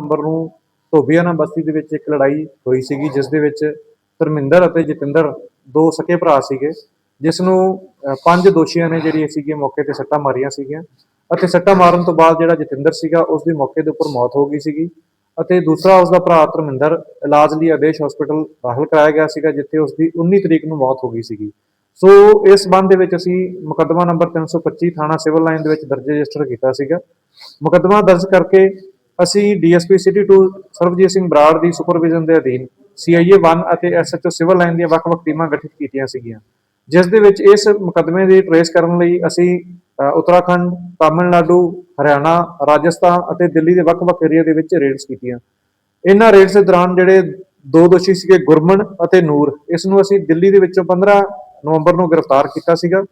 ਨਵੰਬਰ ਨੂੰ ਧੋਬੀਆਣਾ ਬਸਤੀ ਦੇ ਵਿੱਚ ਇੱਕ ਲੜਾਈ ਹੋਈ ਸੀਗੀ, ਜਿਸ ਦੇ ਵਿੱਚ ਧਰਮਿੰਦਰ ਅਤੇ ਜਤਿੰਦਰ ਦੋ ਸਕੇ ਭਰਾ ਸੀਗੇ, ਜਿਸ ਨੂੰ ਪੰਜ ਦੋਸ਼ੀਆਂ ਨੇ ਜਿਹੜੀ ਸੀਗੇ ਮੌਕੇ ਤੇ ਸੱਟਾਂ ਮਾਰੀਆਂ ਸੀਗੀਆਂ ਅਤੇ ਸੱਟਾਂ ਮਾਰਨ ਤੋਂ ਬਾਅਦ ਜਿਹੜਾ ਜਤਿੰਦਰ ਸੀਗਾ, ਉਸ ਦੀ ਮੌਕੇ ਦੇ ਉੱਪਰ ਮੌਤ ਹੋ ਗਈ ਸੀਗੀ ਅਤੇ ਦੂਸਰਾ ਉਸ ਦਾ ਭਰਾ ਧਰਮਿੰਦਰ ਇਲਾਜ ਲਈ ਆਦੇਸ਼ ਹਸਪੀਟਲ ਦਾਖਲ ਕਰਾਇਆ ਗਿਆ ਸੀਗਾ, ਜਿੱਥੇ ਉਸ ਦੀ 19 ਤਰੀਕ ਨੂੰ ਮੌਤ ਹੋ ਗਈ ਸੀਗੀ। ਸੋ, ਇਸ ਸੰਬੰਧ ਦੇ ਵਿੱਚ ਅਸੀਂ ਮੁਕੱਦਮਾ ਨੰਬਰ 325 ਥਾਣਾ ਸਿਵਲ ਲਾਈਨ ਦੇ ਵਿੱਚ ਦਰਜ ਰਜਿਸਟਰ ਕੀਤਾ ਸੀਗਾ। ਮੁਕੱਦਮਾ ਦਰਜ ਕਰਕੇ ਅਸੀਂ ਡੀਐਸਪੀ ਸਿਟੀ 2 ਸਰਬਜੀਤ ਸਿੰਘ ਬਰਾੜ ਦੀ ਸੁਪਰਵਿਜ਼ਨ ਦੇ ਅਧੀਨ ਸੀਆਈਏ 1 ਅਤੇ ਐਸਐਚਓ ਸਿਵਲ ਲਾਈਨ ਦੀਆਂ ਵੱਖ-ਵੱਖ ਟੀਮਾਂ ਗਠਿਤ ਕੀਤੀਆਂ ਸੀਗੀਆਂ। ਜਿਸ ਦੇ ਵਿੱਚ ਇਸ ਮੁਕੱਦਮੇ ਦੀ ਟਰੇਸ ਕਰਨ ਲਈ ਅਸੀਂ ਉੱਤਰਾਖੰਡ, ਤਾਮਿਲਨਾਡੂ, ਹਰਿਆਣਾ, ਰਾਜਸਥਾਨ ਅਤੇ ਦਿੱਲੀ ਦੇ ਵੱਖ-ਵੱਖ ਏਰੀਆ ਦੇ ਵਿੱਚ ਰੇਡਸ ਕੀਤੀਆਂ। ਇਹਨਾਂ ਰੇਡਸ ਦੇ ਦੌਰਾਨ ਜਿਹੜੇ ਦੋ ਦੋਸ਼ੀ ਸੀਗੇ ਗੁਰਮਨ ਅਤੇ ਨੂਰ, ਇਸ ਨੂੰ ਅਸੀਂ ਦਿੱਲੀ ਦੇ ਵਿੱਚੋਂ 15 ਨਵੰਬਰ ਨੂੰ ਗ੍ਰਿਫਤਾਰ ਕੀਤਾ ਸੀਗਾ।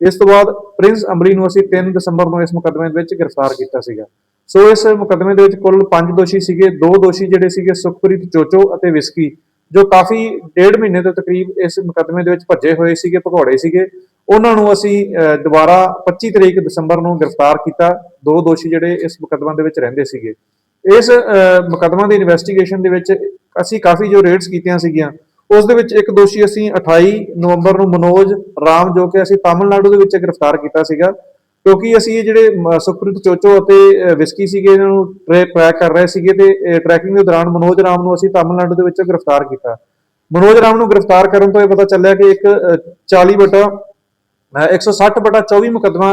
ਇਸ ਤੋਂ ਬਾਅਦ ਪ੍ਰਿੰਸ ਅੰਬਰੀ ਨੂੰ ਅਸੀਂ 3 ਦਸੰਬਰ ਨੂੰ ਇਸ ਮੁਕੱਦਮੇ ਦੇ ਵਿੱਚ ਗ੍ਰਿਫਤਾਰ ਕੀਤਾ ਸੀਗਾ। ਸੋ ਇਸ ਮੁਕੱਦਮੇ ਦੇ ਵਿੱਚ ਕੁੱਲ 5 ਦੋਸ਼ੀ ਸੀਗੇ ਦੋ ਦੋਸ਼ੀ ਜਿਹੜੇ ਸੀਗੇ ਸੁਖਪ੍ਰੀਤ ਚੋਚੋ ਅਤੇ ਵਿਸਕੀ ਜੋ ਕਾਫੀ ਡੇਢ ਮਹੀਨੇ ਤੋਂ ਤਕਰੀਬ ਇਸ ਮੁਕੱਦਮੇ ਦੇ ਵਿੱਚ ਭੱਜੇ ਹੋਏ ਸੀਗੇ ਭਗੌੜੇ ਸੀਗੇ। ਉਹਨਾਂ ਨੂੰ ਅਸੀਂ ਦੁਬਾਰਾ 25 ਤਰੀਕ ਦਸੰਬਰ ਨੂੰ ਗ੍ਰਿਫਤਾਰ ਕੀਤਾ। ਦੋ ਦੋਸ਼ੀ ਜਿਹੜੇ ਇਸ ਮੁਕੱਦਮੇ ਦੇ ਵਿੱਚ ਰਹਿੰਦੇ ਸੀਗੇ। ਇਸ ਅਹ, ਮੁਕੱਦਮਾ ਦੀ ਇਨਵੈਸਟੀਗੇਸ਼ਨ ਦੇ ਵਿੱਚ ਅਸੀਂ ਕਾਫੀ ਜੋ ਰੇਡਸ ਕੀਤੀਆਂ ਸੀਗੀਆਂ ਉਸ ਦੇ ਵਿੱਚ ਇੱਕ ਦੋਸ਼ੀ ਅਸੀਂ 28 ਨਵੰਬਰ ਨੂੰ ਮਨੋਜ ਰਾਮ ਜੋ ਕਿ ਅਸੀਂ ਤਾਮਿਲਨਾਡੂ ਦੇ ਵਿੱਚ ਗ੍ਰਿਫਤਾਰ ਕੀਤਾ ਸੀਗਾ। ਕਿਉਂਕਿ ਅਸੀਂ ਇਹ ਜਿਹੜੇ ਮ- ਸੁਖਪ੍ਰੀਤ ਚੋਚੋ ਅਤੇ ਅਹ, ਵਿਸਕੀ ਸੀਗੇ ਇਹਨਾਂ ਨੂੰ ਟਰੈਕ ਕਰ ਰਹੇ ਸੀਗੇ ਤੇ ਟਰੈਕਿੰਗ ਦੇ ਦੌਰਾਨ ਮਨੋਜ ਰਾਮ ਨੂੰ ਅਸੀਂ ਤਾਮਿਲਨਾਡੂ ਦੇ ਵਿੱਚ ਗ੍ਰਿਫਤਾਰ ਕੀਤਾ। ਮਨੋਜ ਰਾਮ ਨੂੰ ਗ੍ਰਿਫਤਾਰ ਕਰਨ ਤੋਂ ਇਹ ਪਤਾ ਚੱਲਿਆ ਕਿ ਇੱਕ ਅਹ, 40 ਬਟਾ ਅਹ 160 ਬਟਾ 24 ਮੁਕੱਦਮਾ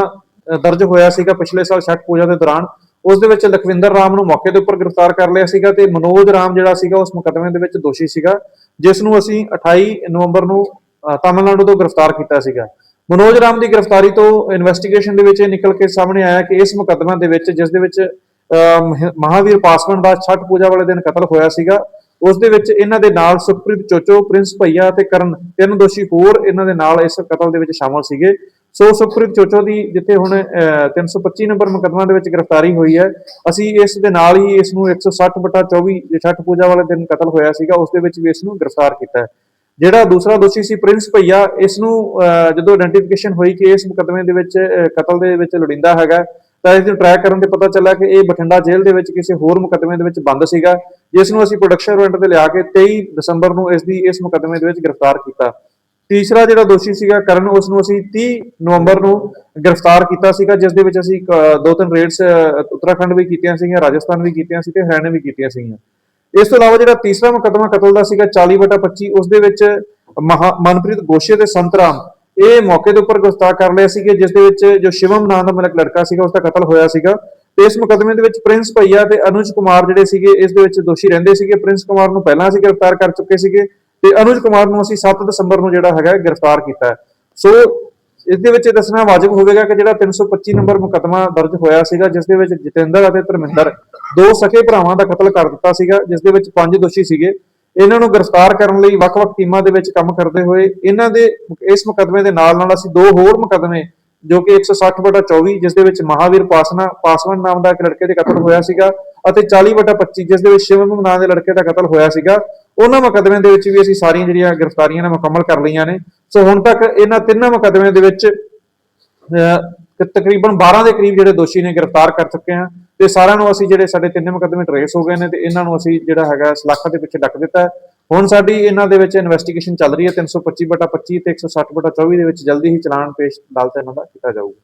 ਦਰਜ ਹੋਇਆ ਸੀਗਾ ਪਿਛਲੇ ਸਾਲ ਛਠ ਪੂਜਾ ਦੇ ਦੌਰਾਨ। ਉਸ ਦੇ ਵਿੱਚ ਲਖਵਿੰਦਰ ਰਾਮ ਨੂੰ ਮੌਕੇ ਦੇ ਉੱਪਰ ਗ੍ਰਿਫਤਾਰ ਕਰ ਲਿਆ ਸੀਗਾ ਤੇ ਮਨੋਜ ਰਾਮ ਜਿਹੜਾ ਸੀਗਾ ਉਸ ਮੁਕੱਦਮੇ ਦੇ ਵਿੱਚ ਦੋਸ਼ੀ ਸੀਗਾ ਜਿਸ ਨੂੰ ਅਸੀਂ 28 ਨਵੰਬਰ ਨੂੰ ਤਾਮਿਲਨਾਡੂ ਤੋਂ ਗ੍ਰਿਫਤਾਰ ਕੀਤਾ ਸੀਗਾ। ਮਨੋਜ ਰਾਮ ਦੀ ਗ੍ਰਿਫਤਾਰੀ ਤੋਂ ਇਨਵੈਸਟੀਗੇਸ਼ਨ ਦੇ ਵਿੱਚ ਇਹ ਨਿਕਲ ਕੇ ਸਾਹਮਣੇ ਆਇਆ ਕਿ ਇਸ ਮੁਕੱਦਮਾ ਦੇ ਵਿੱਚ ਜਿਸ ਦੇ ਵਿੱਚ ਅਹ, ਮਹਾਵੀਰ ਪਾਸਵਾਨ ਦਾ ਛਠ ਪੂਜਾ ਵਾਲੇ ਦਿਨ ਕਤਲ ਹੋਇਆ ਸੀਗਾ। ਉਸ ਦੇ ਵਿੱਚ ਇਹਨਾਂ ਦੇ ਨਾਲ ਸੁਖਪ੍ਰੀਤ ਚੋਚੋ ਪ੍ਰਿੰਸ ਭਈਆ ਤੇ ਕਰਨ ਤਿੰਨ ਦੋਸ਼ੀ ਹੋਰ ਇਹਨਾਂ ਦੇ ਨਾਲ ਇਸ ਕਤਲ ਦੇ ਵਿੱਚ ਸ਼ਾਮਲ ਸੀਗੇ। ਸੋ ਸੁਖਪ੍ਰੀਤ ਚੋਚੋ ਦੀ ਜਿੱਥੇ ਹੁਣ ਅਹ, 325 ਨੰਬਰ ਮੁਕੱਦਮਾ ਦੇ ਵਿੱਚ ਗ੍ਰਿਫਤਾਰੀ ਹੋਈ ਹੈ ਅਸੀਂ ਇਸ ਦੇ ਨਾਲ ਹੀ ਇਸ ਨੂੰ 160 ਬਟਾ 24 ਜੇ ਛਠ ਪੂਜਾ ਵਾਲੇ ਦਿਨ ਕਤਲ ਹੋਇਆ ਸੀਗਾ ਉਸ ਦੇ ਵਿੱਚ ਵੀ ਇਸ ਨੂੰ ਗ੍ਰਿਫਤਾਰ ਕੀਤਾ ਹੈ। ਜਿਹੜਾ ਦੂਸਰਾ ਦੋਸ਼ੀ ਸੀ ਪ੍ਰਿੰਸ ਭਈਆ ਇਸ ਨੂੰ ਅਹ, ਜਦੋਂ ਆਇਡੈਂਟੀਫਿਕੇਸ਼ਨ ਹੋਈ ਕਿ ਇਸ ਮੁਕੱਦਮੇ ਦੇ ਵਿੱਚ ਕਤਲ ਦੇ ਵਿੱਚ ਲੋੜਿੰਦਾ ਹੈਗਾ ਤਾਂ ਇਸ ਨੂੰ ਟਰੈਕ ਕਰਨ ਤੇ ਪਤਾ ਚੱਲਾ ਕਿ ਇਹ ਬਠਿੰਡਾ ਜੇਲ੍ਹ ਦੇ ਵਿੱਚ ਕਿਸੇ ਹੋਰ ਮੁਕੱਦਮੇ ਦੇ ਵਿੱਚ ਬੰਦ ਸੀਗਾ ਜਿਸ ਨੂੰ ਅਸੀਂ ਪ੍ਰੋਡਕਸ਼ਨ ਵਾਰੰਟ ਤੇ ਲਿਆ ਕੇ 23 ਦਸੰਬਰ ਨੂੰ ਇਸ ਦੀ ਇਸ ਮੁਕੱਦਮੇ ਦੇ ਵਿੱਚ ਗ੍ਰਿਫਤਾਰ ਕੀਤਾ। ਤੀਸਰਾ ਜਿਹੜਾ ਦੋਸ਼ੀ ਸੀਗਾ ਕਰਨ ਉਸ ਨੂੰ ਅਸੀਂ 30 ਨਵੰਬਰ ਨੂੰ ਗ੍ਰਿਫਤਾਰ ਕੀਤਾ ਸੀਗਾ ਜਿਸ ਦੇ ਵਿੱਚ ਅਸੀਂ ਦੋ ਤਿੰਨ ਰੇਡਸ ਉੱਤਰਾਖੰਡ ਵੀ ਕੀਤੀਆਂ ਸੀਗੀਆਂ ਰਾਜਸਥਾਨ ਵੀ ਕੀਤੀਆਂ ਸੀ ਤੇ ਹਰਿਆਣਾ ਵੀ ਕੀਤੀਆਂ ਸੀਗੀਆਂ। ਇਸ ਤੋਂ ਇਲਾਵਾ ਜਿਹੜਾ ਤੀਸਰਾ ਮੁਕੱਦਮਾ ਕਤਲ ਦਾ ਸੀਗਾ 40 ਬਟਾ 25 ਉਸ ਦੇ ਵਿੱਚ ਮਹਾ- ਮਨਪ੍ਰੀਤ ਗੋਸ਼ੇ ਤੇ ਸੰਤਰਾਮ, ਇਹ ਮੌਕੇ ਦੇ ਉੱਪਰ ਗ੍ਰਿਫਤਾਰ ਕਰ ਲਿਆ ਸੀਗੇ, ਜਿਸ ਦੇ ਵਿੱਚ ਜੋ ਸ਼ਿਵਮ ਨਾਮ ਦਾ ਮਲਕ ਲੜਕਾ ਸੀਗਾ ਉਸ ਦਾ ਕਤਲ ਹੋਇਆ ਸੀਗਾ। ਤੇ ਇਸ ਮੁਕੱਦਮੇ ਦੇ ਵਿੱਚ ਪ੍ਰਿੰਸ ਭਈਆ ਤੇ ਅਨੁਜ ਕੁਮਾਰ ਜਿਹੜੇ ਸੀਗੇ, ਇਸ ਦੇ ਵਿੱਚ ਦੋਸ਼ੀ ਰਹਿੰਦੇ ਸੀਗੇ। ਪ੍ਰਿੰਸ ਕੁਮਾਰ ਨੂੰ ਪਹਿਲਾਂ ਅਸੀਂ ਗ੍ਰਿਫਤਾਰ ਕਰ ਚੁੱਕੇ ਸੀਗੇ ਤੇ ਅਨੁਜ ਕੁਮਾਰ ਨੂੰ ਅਸੀਂ 7 ਦਸੰਬਰ ਨੂੰ ਜਿਹੜਾ ਹੈਗਾ, ਗ੍ਰਿਫਤਾਰ ਕੀਤਾ ਸੋ, ਇਸ ਦੇ ਵਿੱਚ ਇਹ ਦੱਸਣਾ ਵਾਜਬ ਹੋਵੇਗਾ ਕਿ ਜਿਹੜਾ 325 ਨੰਬਰ ਮੁਕੱਦਮਾ ਦਰਜ ਹੋਇਆ ਸੀਗਾ, ਜਿਸ ਦੇ ਵਿੱਚ ਜਤਿੰਦਰ ਅਤੇ ਧਰਮਿੰਦਰ ਦੋ ਸਕੇ ਭਰਾਵਾਂ ਦਾ ਕਤਲ ਕਰ ਦਿੱਤਾ ਸੀਗਾ ਜਿਸ ਦੇ ਵਿੱਚ ਪੰਜ ਦੋਸ਼ੀ ਸੀਗੇ। ਇਹਨਾਂ ਨੂੰ ਗ੍ਰਿਫਤਾਰ ਕਰਨ ਲਈ ਵੱਖ-ਵੱਖ ਟੀਮਾਂ ਦੇ ਵਿੱਚ ਕੰਮ ਕਰਦੇ ਹੋਏ ਇਹਨਾਂ ਦੇ ਇਸ ਮੁਕੱਦਮੇ ਦੇ ਨਾਲ-ਨਾਲ ਅਸੀਂ ਦੋ ਹੋਰ ਮੁਕੱਦਮੇ ਜੋ ਕਿ 160 ਬਟਾ 24 ਜਿਸ ਦੇ ਵਿੱਚ ਮਹਾਵੀਰ ਪਾਸਨਾ ਪਾਸਵਾਨ ਨਾਮ ਦਾ ਇੱਕ ਲੜਕੇ ਦੇ ਕਤਲ ਹੋਇਆ ਸੀਗਾ ਅਤੇ 40 ਬਟਾ 25 ਜਿਸ ਦੇ ਵਿੱਚ ਸ਼ਿਵਮ ਨਾਮ ਦੇ ਲੜਕੇ ਦਾ ਕਤਲ ਹੋਇਆ ਸੀਗਾ। ਉਹਨਾਂ ਮੁਕੱਦਮਿਆਂ ਦੇ ਵਿੱਚ ਵੀ ਅਸੀਂ ਸਾਰੀਆਂ ਜਿਹੜੀਆਂ ਗ੍ਰਿਫਤਾਰੀਆਂ ਨੇ ਮੁਕੰਮਲ ਕਰ ਲਈਆਂ ਨੇ। ਸੋ ਹੁਣ ਤੱਕ ਇਹਨਾਂ ਤਿੰਨਾਂ ਮੁਕੱਦਮਿਆਂ ਦੇ ਵਿੱਚ ਅਹ, ਤਕਰੀਬਨ 12 ਦੇ ਕਰੀਬ ਜਿਹੜੇ ਦੋਸ਼ੀ ਨੇ ਗ੍ਰਿਫਤਾਰ ਕਰ ਚੁੱਕੇ ਹਾਂ ਤੇ ਸਾਰਿਆਂ ਨੂੰ ਅਸੀਂ ਜਿਹੜੇ ਸਾਡੇ ਤਿੰਨੇ ਮੁਕੱਦਮੇ ਟਰੇਸ ਹੋ ਗਏ ਨੇ ਤੇ ਇਹਨਾਂ ਨੂੰ ਅਸੀਂ ਜਿਹੜਾ ਹੈਗਾ ਸਲਾਖਾਂ ਦੇ ਪਿੱਛੇ ਡੱਕ ਦਿੱਤਾ। ਹੁਣ ਸਾਡੀ ਇਹਨਾਂ ਦੇ ਵਿੱਚ ਇਨਵੈਸਟੀਗੇਸ਼ਨ ਚੱਲ ਰਹੀ ਹੈ 325 ਬਟਾ 25 ਤੇ 160 ਬਟਾ 24 ਦੇ ਵਿੱਚ ਜਲਦੀ ਹੀ ਚਲਾਨ ਪੇਸ਼ ਅਦਾਲਤ ਇਹਨਾਂ ਦਾ ਕੀਤਾ ਜਾਊਗਾ।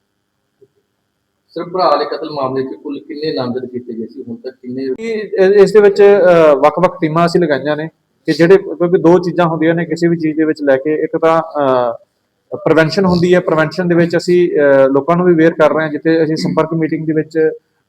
ਸਰ ਭਰਾ ਦੇ ਕਤਲ ਮਾਮਲੇ 'ਚ ਕੁੱਲ ਕਿੰਨੇ ਨਾਮਜ਼ਦ ਕੀਤੇ ਗਏ ਸੀ? ਹੁਣ ਤੱਕ ਕਿੰਨੇ ਇਹ- ਇਹ- ਇਸ ਦੇ ਵਿੱਚ ਅਹ, ਵੱਖ-ਵੱਖ ਟੀਮਾਂ ਅਸੀਂ ਲਗਾਈਆਂ ਨੇ ਕਿ ਜਿਹੜੇ ਕਿਉਂਕਿ ਦੋ ਚੀਜ਼ਾਂ ਹੁੰਦੀਆਂ ਨੇ ਕਿਸੇ ਵੀ ਚੀਜ਼ ਦੇ ਵਿੱਚ ਲੈ ਕੇ ਇੱਕ ਤਾਂ ਪ੍ਰੀਵੈਂਸ਼ਨ ਹੁੰਦੀ ਹੈ। ਪ੍ਰੀਵੈਂਸ਼ਨ ਦੇ ਵਿੱਚ ਅਸੀਂ ਲੋਕਾਂ ਨੂੰ ਵੀ ਅਵੇਅਰ ਕਰ ਰਹੇ ਹਾਂ ਜਿੱਥੇ ਅਸੀਂ ਸੰਪਰਕ ਮੀਟਿੰਗ ਦੇ ਵਿੱਚ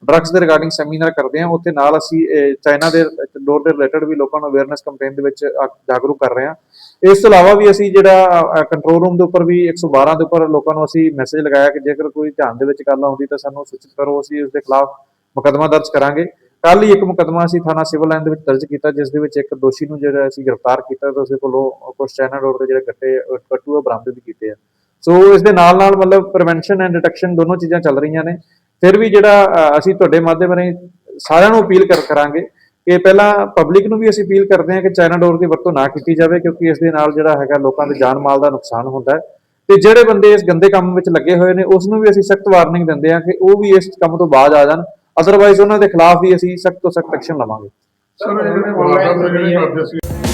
ਡਰੱਗਸ ਦੇ ਰਿਗਾਰਡਿੰਗ ਸੈਮੀਨਾਰ ਕਰਦੇ ਹਾਂ, ਉੱਥੇ ਨਾਲ ਅਸੀਂ ਚਾਈਨਾ ਦੇ ਡੋਰ ਦੇ ਰਿਲੇਟਡ ਵੀ ਲੋਕਾਂ ਨੂੰ ਅਵੇਅਰਨੈਸ ਕੈਂਪੇਨ ਦੇ ਵਿੱਚ ਜਾਗਰੂਕ ਕਰ ਰਹੇ ਹਾਂ। ਇਸ ਤੋਂ ਇਲਾਵਾ ਵੀ ਅਸੀਂ ਜਿਹੜਾ ਕੰਟਰੋਲ ਰੂਮ ਦੇ ਉੱਪਰ ਵੀ 112 ਦੇ ਉੱਪਰ ਲੋਕਾਂ ਨੂੰ ਅਸੀਂ ਮੈਸੇਜ ਲਗਾਇਆ ਕਿ ਜੇਕਰ ਕੋਈ ਧਿਆਨ ਦੇ ਵਿੱਚ ਗੱਲ ਆਉਂਦੀ ਤਾਂ ਸਾਨੂੰ ਸੂਚਿਤ ਕਰੋ, ਅਸੀਂ ਉਸ ਦੇ ਖਿਲਾਫ ਮੁਕੱਦਮਾ ਦਰਜ ਕਰਾਂਗੇ। ਕੱਲ ਹੀ ਇੱਕ ਮੁਕੱਦਮਾ ਅਸੀਂ ਥਾਣਾ ਸਿਵਲ ਲਾਈਨ ਦੇ ਵਿੱਚ ਦਰਜ ਕੀਤਾ, ਜਿਸ ਦੇ ਵਿੱਚ ਇੱਕ ਦੋਸ਼ੀ ਨੂੰ ਜਿਹੜਾ ਅਸੀਂ ਗ੍ਰਿਫਤਾਰ ਕੀਤਾ ਤੇ ਉਸਦੇ ਕੋਲੋਂ ਕੁਝ ਚਾਈਨਾ ਡੋਰ ਦੇ ਜਿਹੜੇ ਗੱਟੇ ਕੱਟੂ ਬਰਾਮਦ ਵੀ ਕੀਤੇ ਆ। ਸੋ ਇਸ ਦੇ ਨਾਲ ਨਾਲ ਮਤਲਬ ਪ੍ਰੀਵੈਂਸ਼ਨ ਐਂਡ ਡਿਟੈਕਸ਼ਨ ਦੋਨੋਂ ਚੀਜ਼ਾਂ ਚੱਲ ਰਹੀਆਂ ਨੇ। ਫਿਰ ਵੀ ਜਿਹੜਾ ਅਸੀਂ ਤੁਹਾਡੇ ਮਾਧਿਅਮ ਰਾਹੀਂ ਸਾਰਿਆਂ ਨੂੰ ਅਪੀਲ ਕਰ, ਕਰਾਂਗੇ ਕਿ ਪਹਿਲਾਂ ਪਬਲਿਕ ਨੂੰ ਵੀ ਅਸੀਂ ਅਪੀਲ ਕਰਦੇ ਹਾਂ ਕਿ ਚਾਈਨਾ ਡੋਰ ਦੀ ਵਰਤੋਂ ਨਾ ਕੀਤੀ ਜਾਵੇ, ਕਿਉਂਕਿ ਇਸ ਦੇ ਨਾਲ ਜਿਹੜਾ ਹੈਗਾ ਲੋਕਾਂ ਦੇ ਜਾਨ ਮਾਲ ਦਾ ਨੁਕਸਾਨ ਹੁੰਦਾ ਹੈ। ਤੇ ਜਿਹੜੇ ਬੰਦੇ ਇਸ ਗੰਦੇ ਕੰਮ ਵਿੱਚ ਲੱਗੇ ਹੋਏ ਨੇ, ਉਸ ਨੂੰ ਵੀ ਅਸੀਂ ਸਖਤ ਵਾਰਨਿੰਗ ਦਿੰਦੇ ਹਾਂ ਕਿ ਉਹ ਵੀ ਇਸ ਕੰਮ ਤੋਂ ਬਾਅਦ ਆ ਜਾਣ। ਅਦਰਵਾਈਜ਼ ਉਹਨਾਂ ਦੇ ਖਿਲਾਫ ਵੀ ਅਸੀਂ ਸਖਤ ਤੋਂ ਸਖਤ ਐਕਸ਼ਨ ਲਵਾਂਗੇ। ਸਰ ਜਿਹੜੇ ਵਾਰਦਾਤ